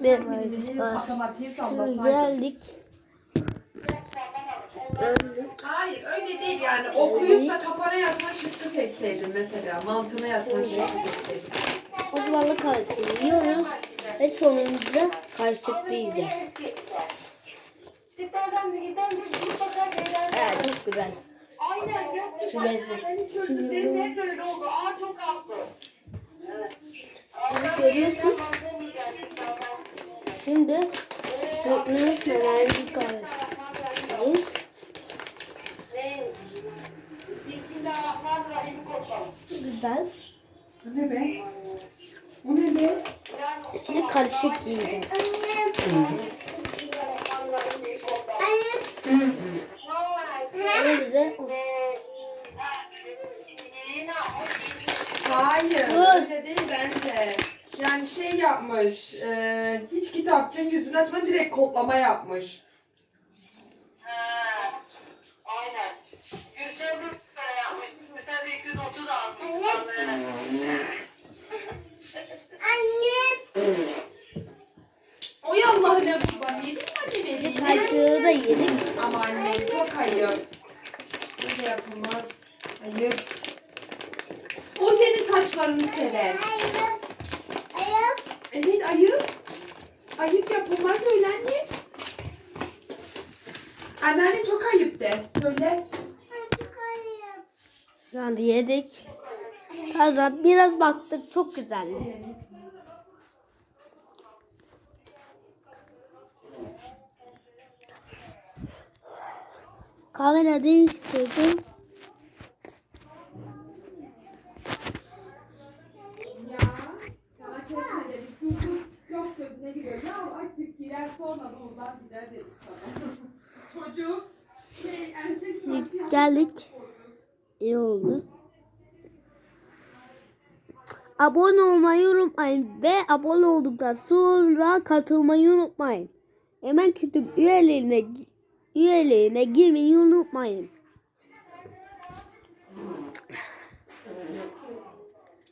Merhaba arkadaşlar. Matematiği Şimdi geldik. Hayır öyle değil yani. Okuyup da kafana yatan şıkkı seçseydin mesela. Mantığına yatan şıkkı seçseydin. Osmanlı karşısını yiyoruz. Ve sonunda karşılık diyeceğiz. Evet çok güzel. Şu lezzet. Şimdi sütlü melenci kahvesi. Güzel. Bu ne be? Bu ne be? Şimdi karışık yiyeceğiz. Öyle Hayır öyle değil bence. Yani şey yapmış. E, hiç kitapçının yüzünü açma direkt kodlama yapmış. Aynen. 150 lira yapmıştık. Mesela 230 almıştık. Oy Allah'ına kurban yedin mi anne beni? kaşığı da yedik. Ama annem çok ayıp. Böyle yapılmaz. Ayıp. O senin saçlarını sever. Evet ayıp. Ayıp yapılmaz öyle anne. Anneanne çok ayıp de. Söyle. Şu anda yedik. Sonra biraz baktık çok güzeldi. Kamera değiştirdim. Sonra da Geldik. İyi oldu. Abone olmayı unutmayın ve abone olduktan sonra katılmayı unutmayın. Hemen kütük üyelerine üyelerine girmeyi unutmayın.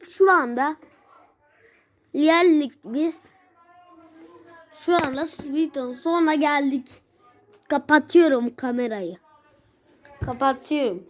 Şu anda geldik biz. Şu anda videonun sonuna geldik. Kapatıyorum kamerayı. Kapatıyorum.